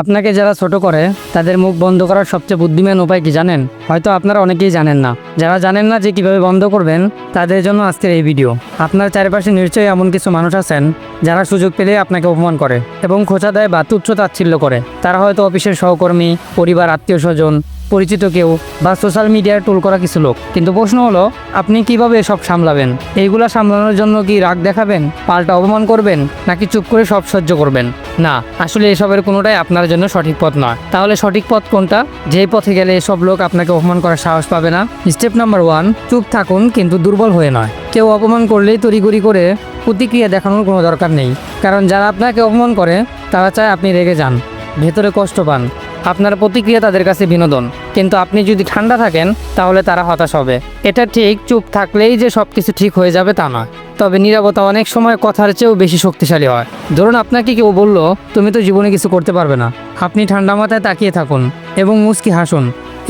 আপনাকে যারা ছোট করে, তাদের মুখ বন্ধ করার সবচেয়ে বুদ্ধিমান উপায় কি জানেন? হয়তো আপনারা অনেকেই জানেন না। যারা জানেন না যে কীভাবে বন্ধ করবেন, তাদের জন্য আজকের এই ভিডিও। আপনার চারপাশে নিশ্চয়ই এমন কিছু মানুষ আছেন, যারা সুযোগ পেলে আপনাকে অপমান করে এবং খোঁচা দেয় বা তুচ্ছ তাচ্ছিল্য করে। তারা হয়তো অফিসের সহকর্মী, পরিবার, আত্মীয় স্বজন পরিচিত কেউ বা সোশ্যাল মিডিয়ায় টুল করা কিছু লোক। কিন্তু প্রশ্ন হলো, আপনি কীভাবে সব সামলাবেন? এইগুলা সামলানোর জন্য কি রাগ দেখাবেন? পাল্টা অপমান করবেন? নাকি চুপ করে সব সহ্য করবেন? না, আসলে এসবের কোনোটাই আপনার জন্য সঠিক পথ নয়। তাহলে সঠিক পথ কোনটা? যে পথে গেলে এসব লোক আপনাকে অপমান করার সাহস পাবে না? স্টেপ নাম্বার ওয়ান চুপ থাকুন কিন্তু দুর্বল হয়ে নয়। কেউ অপমান করলেই তড়িগড়ি করে প্রতিক্রিয়া দেখানোর কোনো দরকার নেই। কারণ যারা আপনাকে অপমান করে, তারা চায় আপনি রেগে যান, ভেতরে কষ্ট পান। আপনার প্রতিক্রিয়া তাদের কাছে বিনোদন। কিন্তু আপনি যদি ঠান্ডা থাকেন, তাহলে তারা হতাশ হবে। এটা ঠিক, চুপ থাকলেই যে সব কিছু ঠিক হয়ে যাবে তা নয়। তবে নীরবতা অনেক সময় কথার চেয়েও বেশি শক্তিশালী হয়। ধরুন আপনাকে কেউ বলল, তুমি তো জীবনে কিছু করতে পারবে না। আপনি ঠান্ডা মাথায় তাকিয়ে থাকুন এবং মুচকি হাসুন।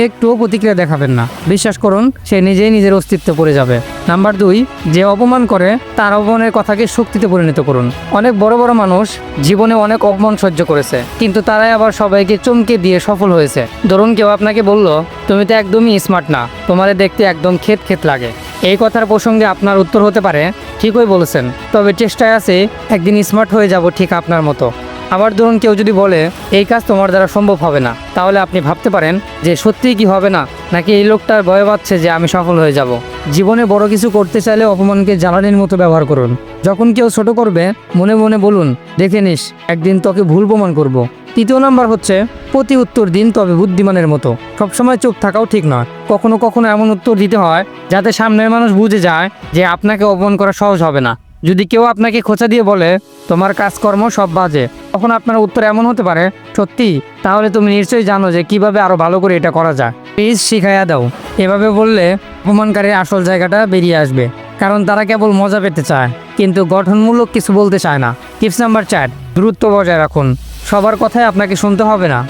একটুও প্রতিক্রিয়া দেখাবেন না। বিশ্বাস করুন, সে নিজেই নিজের অস্তিত্বে পড়ে যাবে। নাম্বার দুই, যে অপমান করে, তার অপমানের কথাকে শক্তিতে পরিণত করুন। অনেক বড় বড় মানুষ জীবনে অনেক অপমান সহ্য করেছে, কিন্তু তারাই আবার সবাইকে চমকে দিয়ে সফল হয়েছে। ধরুন কেউ আপনাকে বলল, তুমি তো একদমই স্মার্ট না। তোমারে দেখতে একদম ক্ষেত ক্ষেত লাগে। এই কথার প্রসঙ্গে আপনার উত্তর হতে পারে, ঠিকই বলেছেন। তবে চেষ্টায় আছে, একদিন স্মার্ট হয়ে যাব ঠিক আপনার মতো। আবার ধরুন কেউ যদি বলে, এই কাজ তোমার দ্বারা সম্ভব হবে না। তাহলে আপনি ভাবতে পারেন যে সত্যিই কি হবে না, নাকি এই লোকটার ভয় পাচ্ছে যে আমি সফল হয়ে যাব। জীবনে বড় কিছু করতে চাইলে অপমানকে জ্বালানির মতো ব্যবহার করুন। যখন কেউ ছোট করবে, মনে মনে বলুন, দেখে নিস, একদিন তোকে ভুল প্রমাণ করব। তৃতীয় নাম্বার হচ্ছে, প্রতি উত্তর দিন তবে বুদ্ধিমানের মতো। সবসময় চোখ থাকাও ঠিক নয়। কখনো কখনো এমন উত্তর দিতে হয়, যাতে সামনের মানুষ বুঝে যায় যে আপনাকে অপমান করা সহজ হবে না। যদি কেউ আপনাকে খোঁচা দিয়ে বলে, তোমার কাজকর্ম সব বাজে তখন আপনার উত্তর এমন হতে পারে, সত্যি? তাহলে তুমি নিশ্চয়ই জানো যে কীভাবে আরও ভালো করে এটা করা যায়। প্লিজ শিখাইয়া দাও। এভাবে বললে অপমানকারীর আসল জায়গাটা বেরিয়ে আসবে, কারণ তারা কেবল মজা পেতে চায়, কিন্তু গঠনমূলক কিছু বলতে চায় না। টিপস নাম্বার চার, দূরত্ব বজায় রাখুন। সবার কথাই আপনাকে শুনতে হবে না।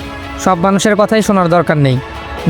সব মানুষের কথাই শোনার দরকার নেই।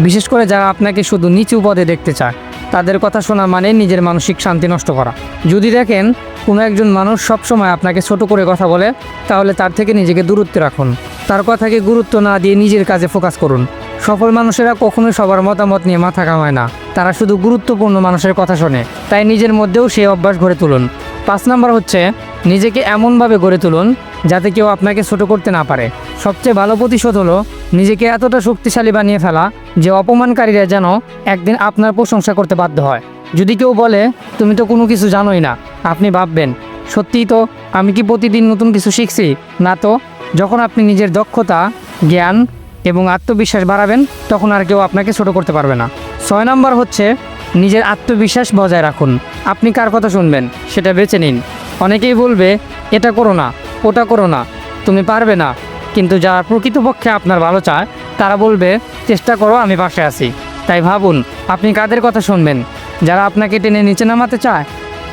বিশেষ করে যারা আপনাকে শুধু নিচু পদে দেখতে চায়, তাদের কথা শোনা মানে নিজের মানসিক শান্তি নষ্ট করা। যদি দেখেন কোনো একজন মানুষ সবসময় আপনাকে ছোট করে কথা বলে, তাহলে তার থেকে নিজেকে দূরত্বে রাখুন। তার কথাকে গুরুত্ব না দিয়ে নিজের কাজে ফোকাস করুন। সফল মানুষেরা কখনোই সবার মতামত নিয়ে মাথা কামায় না। তারা শুধু গুরুত্বপূর্ণ মানুষের কথা শোনে, তাই নিজের মধ্যেও সেই অভ্যাস গড়ে তুলুন। পাঁচ নাম্বার হচ্ছে নিজেকে এমনভাবে গড়ে তুলুন যাতে কেউ আপনাকে ছোট করতে না পারে। সবচেয়ে ভালো প্রতিশোধ হলো নিজেকে এতটা শক্তিশালী বানিয়ে ফেলা যে অপমানকারীরা যেন একদিন আপনার প্রশংসা করতে বাধ্য হয়। যদি কেউ বলে, তুমি তো কোনো কিছু জানোই না আপনি ভাববেন, সত্যিই তো আমি কি প্রতিদিন নতুন কিছু শিখছি? না তো, যখন আপনি নিজের দক্ষতা, জ্ঞান এবং আত্মবিশ্বাস বাড়াবেন, তখন আর কেউ আপনাকে ছোট করতে পারবে না। ছয় নম্বর হচ্ছে নিজের আত্মবিশ্বাস বজায় রাখুন। আপনি কার কথা শুনবেন, সেটা বেছে নিন। অনেকেই বলবে, এটা করো না, ওটা করো না, তুমি পারবে না। কিন্তু যারা প্রকৃতপক্ষে আপনার ভালো চায়, তারা বলবে, চেষ্টা করো, আমি পাশে আছি। তাই ভাবুন, আপনি কাদের কথা শুনবেন? যারা আপনাকে টেনে নিচে নামাতে চায়?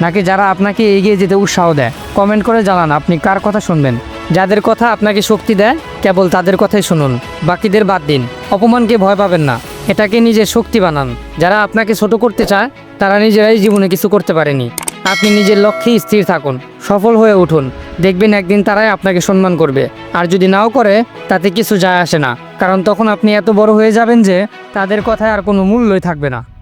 নাকি যারা আপনাকে এগিয়ে যেতে উৎসাহ দেয়? কমেন্ট করে জানান, আপনি কার কথা শুনবেন? যাদের কথা আপনাকে শক্তি দেয়, কেবল তাদের কথাই শুনুন, বাকিদের বাদ দিন। অপমানকে ভয় পাবেন না, এটাকে নিজের শক্তি বানান। যারা আপনাকে ছোট করতে চায়, তারা নিজেরাই জীবনে কিছু করতে পারেনি। আপনি নিজের লক্ষ্যে স্থির থাকুন, সফল হয়ে উঠুন। দেখবেন একদিন তারাই আপনাকে সম্মান করবে। আর যদি নাও করে, তাতে কিছু যায় আসে না। কারণ তখন আপনি এত বড় হয়ে যাবেন যে তাদের কথায় আর কোনো মূল্যই থাকবে না।